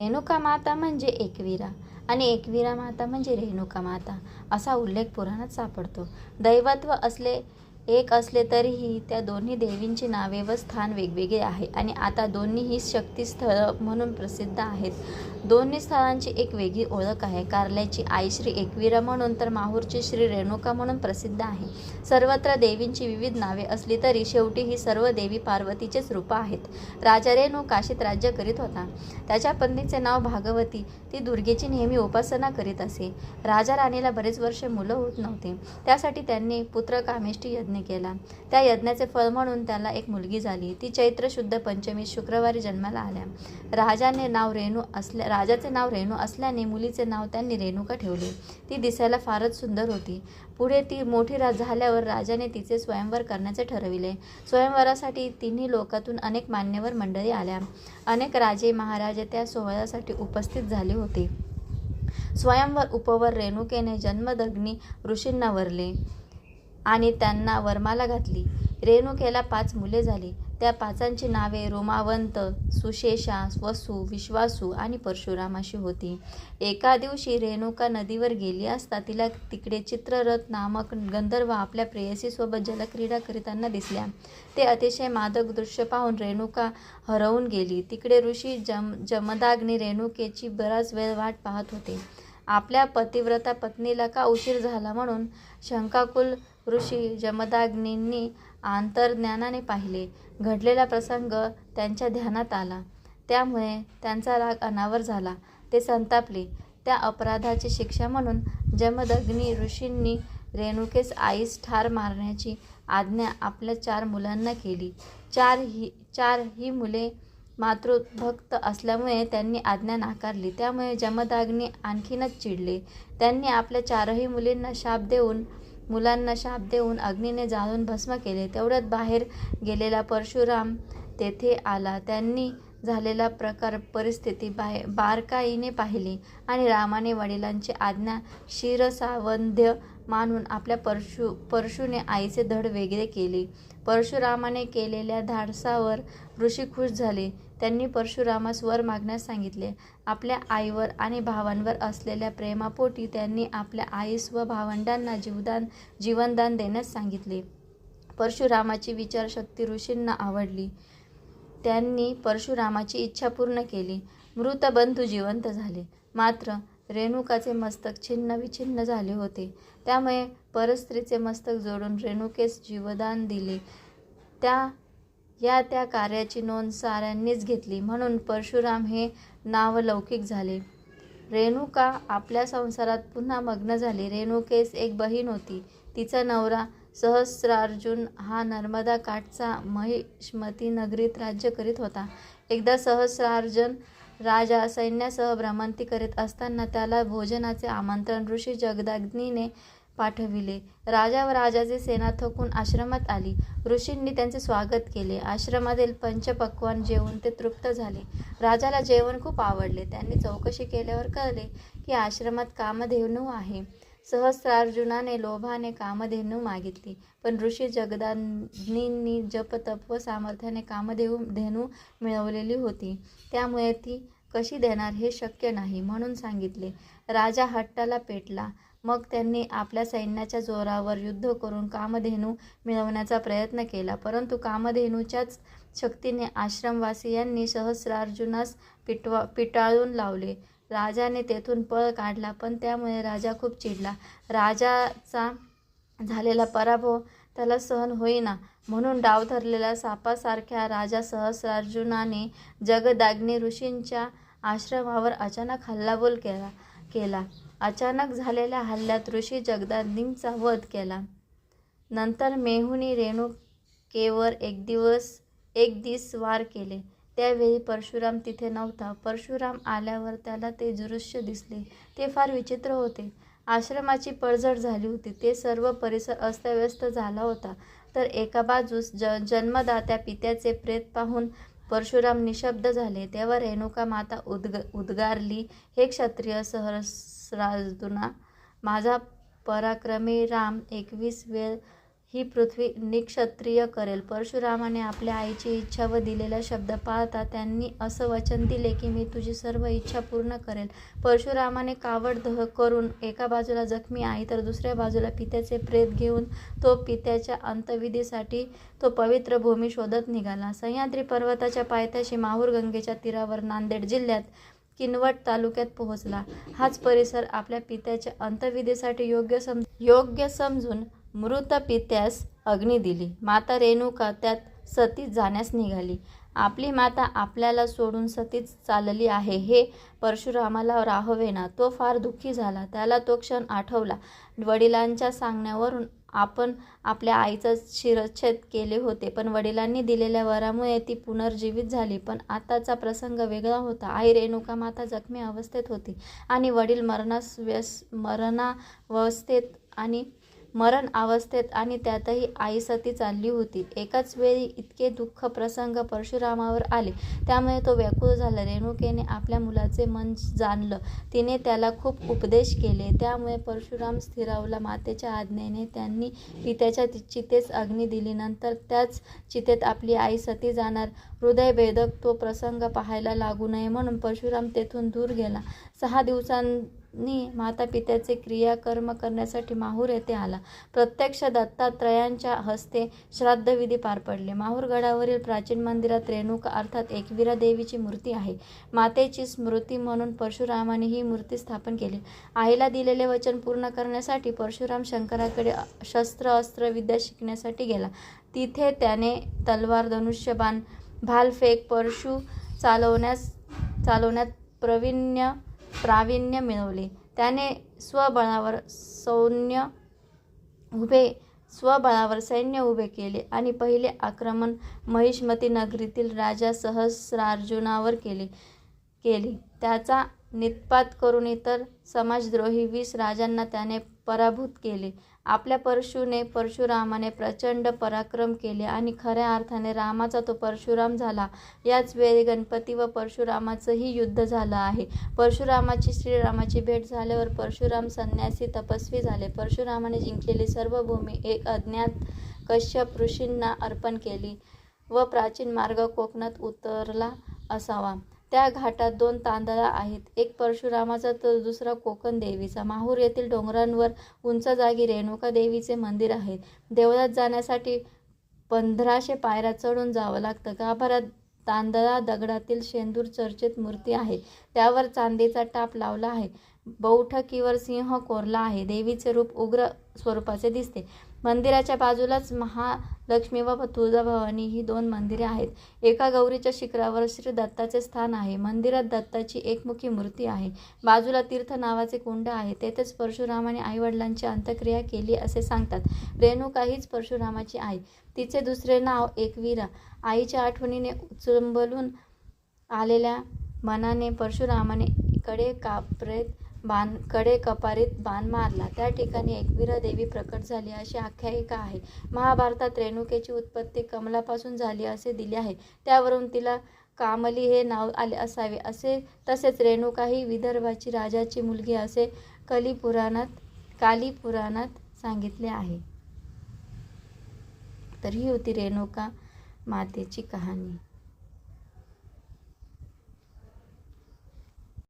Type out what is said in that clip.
रेणुका माता म्हणजे एकवीरा आणि एकवीरा माता म्हणजे रेणुका माता असा उल्लेख पुराणात सापडतो. दैवत्व असले एक असले तरीही त्या दोन्ही देवींची नावे व स्थान वेगवेगळे आहे आणि आता दोन्हीही शक्तीस्थळ म्हणून प्रसिद्ध आहेत. दोन्ही स्थळांची एक वेगळी ओळख आहे. कारल्याची आई श्री एकवीरा म्हणून तर माहूरची श्री रेणुका म्हणून प्रसिद्ध आहे. सर्वत्र देवींची विविध नावे असली तरी शेवटी ही सर्व देवी पार्वतीचेच रूपं आहेत. राजा रेणू काशीत राज्य करीत होता. त्याच्या पत्नीचे नाव भागवती. ती दुर्गेची नेहमी उपासना करीत असे. राजा राणीला बरेच वर्ष मुलं होत नव्हते. त्यासाठी त्यांनी पुत्र कामेष्टी यज्ञ केला. त्या यज्ञाचे फळ म्हणून त्याला एक मुलगी झाली. ती चैत्र शुद्ध पंचमी शुक्रवारी जन्माला आल्या. राजाने नाव रेणू असल्या राजाचे नाव रेणू असल्याने मुलीचे नाव त्यांनी रेणुका ठेवले. ती दिसायला फारच सुंदर होती. पुढे ती मोठी रा झाल्यावर राजाने तिचे स्वयंवर करण्याचे ठरविले. स्वयंवरासाठी तिन्ही लोकातून अनेक मान्यवर मंडळी आल्या. अनेक राजे महाराजे त्या सोहळ्यासाठी उपस्थित झाले होते. स्वयंवर उपवर रेणुकेने जन्मदग्नी ऋषींना वरले आणि त्यांना वरमाला घातली. रेणुकेला पाच मुले झाली. त्या पाचांची नावे रोमावंत सुशेषा वसू विश्वासू आणि परशुराम अशी होती. एका दिवशी रेणुका नदीवर गेली असता तिला तिकडे चित्ररथ नामक गंधर्व आपल्या प्रेयसीसोबत जलक्रीडा करीताना दिसल्या. ते अतिशय मादक दृश्य पाहून रेणुका हरवून गेली. तिकडे ऋषी जम जमदाग्नी रेणुकेची बराच वेळ वाट पाहत होते. आपल्या पतिव्रता पत्नीला का उशीर झाला म्हणून शंकाकुल ऋषी जमदाग्नींनी आंतरज्ञानाने पाहिले. घडलेला प्रसंग त्यांच्या ध्यानात आला. त्यामुळे त्यांचा राग अनावर झाला. ते संतापले. त्या अपराधाची शिक्षा म्हणून जमदग्नी ऋषींनी रेणुकेस आईस ठार मारण्याची आज्ञा आपल्या चार मुलांना केली. चार ही चार ही मुले मातृभक्त असल्यामुळे त्यांनी आज्ञा नाकारली. त्यामुळे जमदाग्नी आणखीनच चिडले. त्यांनी आपल्या चारही मुलींना शाप देऊन मुलांना शाप देऊन अग्नीने जाळून भस्म केले. तेवढ्यात बाहेर गेलेला परशुराम तेथे आला. त्यांनी झालेला प्रकार परिस्थिती बाहे बारकाईने पाहिली आणि रामाने वडिलांची आज्ञा क्षीरसावंध्य मानून आपल्या परशु परशुने आईचे धड वेगळे केले. परशुरामाने केलेल्या धाडसावर ऋषी खुश झाले. त्यांनी परशुरामास वर मागण्यास सांगितले. आपल्या आईवर आणि भावांवर असलेल्या प्रेमापोटी त्यांनी आपल्या आईस व भावंडांना जीवदान जीवनदान देण्यास सांगितले. परशुरामाची विचारशक्ती ऋषींना आवडली. त्यांनी परशुरामाची इच्छा पूर्ण केली. मृत बंधू जिवंत झाले. मात्र रेणुकाचे मस्तक छिन्न विछिन्न झाले होते. त्यामुळे परस्त्रीचे मस्तक जोडून रेणुकेस जीवदान दिले. त्या या त्या कार्याची नोंद साऱ्यांनीच घेतली. म्हणून परशुराम हे नावलौकिक झाले. रेणुका आपल्या संसारात पुन्हा मग्न झाली. रेणुकेस एक बहीण होती. तिचा नवरा सहस्रार्जुन हा नर्मदा काठचा महिष्मती नगरीत राज्य करीत होता. एकदा सहस्रार्जुन राजा सैन्यासह भ्रमंती करीत असताना त्याला भोजनाचे आमंत्रण ऋषी जगदाग्नीने पाठविले. राजा व राजाची सेना थकून आश्रमात आली. ऋषींनी त्यांचे स्वागत केले. आश्रमातील पंचपक्वान जेवून ते तृप्त झाले. राजाला जेवण खूप आवडले. त्यांनी चौकशी केल्यावर कळले की आश्रमात कामधेनू आहे. सहस्रार्जुनाने लोभाने कामधेनू मागितली. पण ऋषी जगदानींनी जपतप व सामर्थ्याने कामधेऊ धेनू मिळवलेली होती. त्यामुळे ती कशी देणार हे शक्य नाही म्हणून सांगितले. राजा हट्टाला पेटला. मग त्यांनी आपल्या सैन्याच्या जोरावर युद्ध करून कामधेनू मिळवण्याचा प्रयत्न केला. परंतु कामधेनूच्याच शक्तीने आश्रमवासियांनी सहस्रार्जुनास पिटवा पिटाळून लावले. राजाने तेथून पळ काढला पण त्यामुळे राजा खूप चिडला. राजाचा झालेला पराभव त्याला सहन होईना. म्हणून डाव धरलेल्या सापासारख्या राजा सहस्रार्जुनाने जगदाग्नी ऋषींच्या आश्रमावर अचानक हल्लाबोल केला केला. अचानक झालेल्या हल्ल्यात ऋषी जगदाग्नींचा वध केला. नंतर मेहुनी रेणुकेवर एक दिवस एक दिस वार केले. त्यावेळी परशुराम तिथे नव्हता. परशुराम आल्यावर त्याला ते दृश्य दिसले. ते फार विचित्र होते. आश्रमाची पडझड झाली होती. ते सर्व परिसर अस्तव्यस्त झाला होता. तर एका बाजूस ज जन्मदात्या पित्याचे प्रेत पाहून परशुराम निशब्द झाले. तेव्हा रेणुका माता उद्ग उद्गारली हे क्षत्रिय सहस्रार्जुना माझा पराक्रमी राम एकवीस वेळ ही पृथ्वी निक्षत्रिय करेल. परशुरामाने आपल्या आईची इच्छा व दिलेला शब्द पाळता त्यांनी असं वचन दिले की मी तुझी सर्व इच्छा पूर्ण करेल. परशुरामाने कावड दह करून एका बाजूला जखमी आई तर दुसऱ्या बाजूला पित्याचे प्रेत घेऊन तो पित्याच्या अंतविधीसाठी तो पवित्र भूमी शोधत निघाला. सह्याद्री पर्वताच्या पायथ्याशी माहूर गंगेच्या तीरावर नांदेड जिल्ह्यात किनवट तालुक्यात पोहोचला. हाच परिसर आपल्या पित्याच्या अंतविधीसाठी योग्य सम योग्य समजून मृत पित्यास अग्नी दिली. माता रेणुका त्यात सतीच जाण्यास निघाली. आपली माता आपल्याला सोडून सतीच चालली आहे हे परशुरामाला राहवेना. तो फार दुःखी झाला. त्याला तो क्षण आठवला. वडिलांच्या सांगण्यावरून आपण आपल्या आईचा शिरच्छेद केले होते पण वडिलांनी दिलेल्या वरामुळे ती पुनर्जीवित झाली. पण आताचा प्रसंग वेगळा होता. आई रेणुका माता जखमी अवस्थेत होती आणि वडील मरणास व्यस मरणावस्थेत आणि मरण अवस्थेत आणि त्यातही आई सती चालली होती. एकाच वेळी इतके दुःख प्रसंग परशुरामावर आले. त्यामुळे तो व्याकुळ झाला. रेणुकेने आपल्या मुलाचे मन जाणलं. तिने त्याला खूप उपदेश केले. त्यामुळे परशुराम स्थिरावला मातेच्या आज्ञेने त्यांनी पित्याच्या चितेस अग्नी दिली. नंतर त्याच चितेत आपली आई सती जाणार. हृदयभेदक तो प्रसंग पाहायला लागू नये म्हणून परशुराम तेथून दूर गेला. सहा दिवसां नी माता पित्याचे क्रियाकर्म करण्यासाठी माहूर येथे आला. प्रत्यक्ष दत्तात्रयांच्या हस्ते श्राद्धविधी पार पडले. माहूरगडावरील प्राचीन मंदिरात रेणुका अर्थात एकविरा देवीची मूर्ती आहे. मातेची स्मृती म्हणून परशुरामाने ही मूर्ती स्थापन केली. आईला दिलेले वचन पूर्ण करण्यासाठी परशुराम शंकराकडे शस्त्र अस्त्र विद्या शिकण्यासाठी गेला. तिथे त्याने तलवार धनुष्यबाण भालफेक परशु चालवण्यास चालवण्यात प्रवीण्य प्रावीण्य मिळवले. त्याने स्वबळावर सैन्य उभे स्वबळावर सैन्य उभे केले आणि पहिले आक्रमण महिष्मती नगरीतील राजा सहस्रार्जुनावर केले केले. त्याचा नितपात करून इतर समाजद्रोही वीस राजांना त्याने पराभूत केले. आपल्या परशुने परशुरामाने प्रचंड पराक्रम केले आणि खऱ्या अर्थाने रामाचा तो परशुराम झाला. याच वेळी गणपती व परशुरामाचंही युद्ध झालं आहे. परशुरामाची श्रीरामाची भेट झाल्यावर परशुराम संन्यासी तपस्वी झाले. परशुरामाने जिंकलेली सर्व भूमी एक अज्ञात कश्यप ऋषींना अर्पण केली व प्राचीन मार्ग कोकणात उतरला असावा. त्या घाटात दोन तांदळा आहेत. एक परशुरामाचा तर दुसरा कोकण देवीचा. माहूर येथील डोंगरांवर उंच जागी रेणुका देवीचे मंदिर आहे. देवळात जाण्यासाठी पंधराशे पायऱ्या चढून जावं लागतं. गाभाऱ्यात तांदळा दगडातील शेंदूर चर्चित मूर्ती आहे. त्यावर चांदीचा टाप लावला आहे. बैठकीवर सिंह कोरला आहे. देवीचे रूप उग्र स्वरूपाचे दिसते. मंदिराच्या बाजूलाच महालक्ष्मी व तुळजाभवानी ही दोन मंदिरे आहेत. एका गौरीच्या शिखरावर श्री दत्ताचे स्थान आहे. मंदिरात दत्ताची एकमुखी मूर्ती आहे. बाजूला तीर्थ नावाचे कुंड आहे. तेथेच परशुरामाने आईवडिलांची अंत्यक्रिया केली असे सांगतात. रेणुका हीच परशुरामाची आई. तिचे दुसरे नाव एकवीरा. आईच्या आठवणीने उचंबलून आलेल्या मनाने परशुरामाने कडे कापरेत बाणकडे कपारीत बाण मारला. त्या ठिकाणी एकवीरा देवी प्रकट झाली. अशी आख्यायिका आहे. महाभारतात रेणुकेची उत्पत्ती कमलापासून झाली असे दिले आहे. त्यावरून तिला कामली हे नाव आले असावे. असे तसेच रेणुका ही विदर्भाची राजाची मुलगी असे कलिपुराणात काली पुराणात सांगितले आहे. तर ही होती रेणुका मातेची कहाणी.